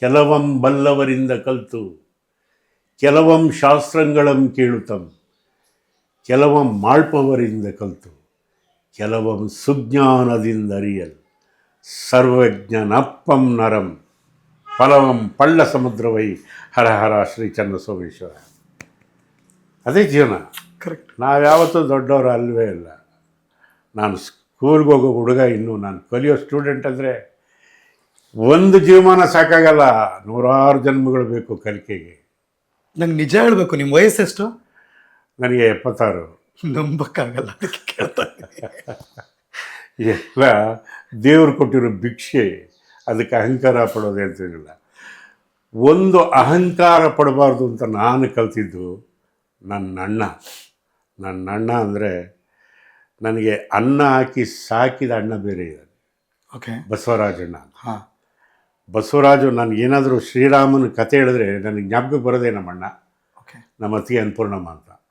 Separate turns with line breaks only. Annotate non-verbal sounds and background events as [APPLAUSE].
ಕೆಲವಂ ಬಲ್ಲವರಿಂದ ಕಲ್ತು ಕೆಲವಂ ಶಾಸ್ತ್ರಗಳಂ ಕೇಳುತ್ತಂ ಕೆಲವಂ ಮಾಳ್ಪವರಿಂದ ಕಲ್ತು ಕೆಲವಂ ಸುಜ್ಞಾನದಿಂದ ಅರಿಯಲ್ ಸರ್ವಜ್ಞನಪ್ಪಂ ನರಂ ಫಲವಂ ಪಳ್ಳ ಸಮುದ್ರವೈ ಹರ ಹರ ಶ್ರೀ ಚನ್ನಸೋಮೇಶ್ವರ. ಅದೇ ಜೀವನ.
ಕರೆಕ್ಟ್
ನಾವ್ಯಾವತ್ತೂ ದೊಡ್ಡವರು ಅಲ್ವೇ ಇಲ್ಲ. ನಾನು ಸ್ಕೂಲ್ಗೆ ಹೋಗೋ ಹುಡುಗ ಇನ್ನೂ ನಾನು ಕಲಿಯೋ ಸ್ಟೂಡೆಂಟ್ ಅಂದರೆ ಒಂದು ಜೀವಮಾನ ಸಾಕಾಗಲ್ಲ ನೂರಾರು ಜನ್ಮಗಳು ಬೇಕು ಕಲಿಕೆಗೆ.
ನಂಗೆ ನಿಜ ಹೇಳಬೇಕು ನಿಮ್ಮ ವಯಸ್ಸೆಷ್ಟು
ನನಗೆ ಎಪ್ಪತ್ತಾರು.
ನಂಬಕ್ಕಾಗಲ್ಲ ಅದಕ್ಕೆ ಕೇಳ್ತಾ. [LAUGHS]
ಎಲ್ಲ ದೇವರು ಕೊಟ್ಟಿರೋ ಭಿಕ್ಷೆ ಅದಕ್ಕೆ ಅಹಂಕಾರ ಪಡೋದೇ ಅಂತಿರಲಿಲ್ಲ ಒಂದು ಅಹಂಕಾರ ಪಡಬಾರ್ದು ಅಂತ ನಾನು ಕಲ್ತಿದ್ದು ನನ್ನ ಅಣ್ಣ. ನನ್ನ ಅಣ್ಣ ಅಂದರೆ ನನಗೆ ಅನ್ನ ಹಾಕಿ ಸಾಕಿದ ಅಣ್ಣ ಬೇರೆ ಇದ್ದಾನೆ
ಓಕೆ
ಬಸವರಾಜಣ್ಣ.
ಹಾಂ.
ಬಸವರಾಜು ನನಗೇನಾದರೂ ಶ್ರೀರಾಮನ ಕತೆ ಹೇಳಿದ್ರೆ ನನಗೆ ಜ್ಞಾಪಕ ಬರೋದೇ ನಮ್ಮಣ್ಣ.
ಓಕೆ
ನಮ್ಮ ಅತ್ತಿಗೆ ಅನ್ನಪೂರ್ಣಮ್ಮ ಅಂತ.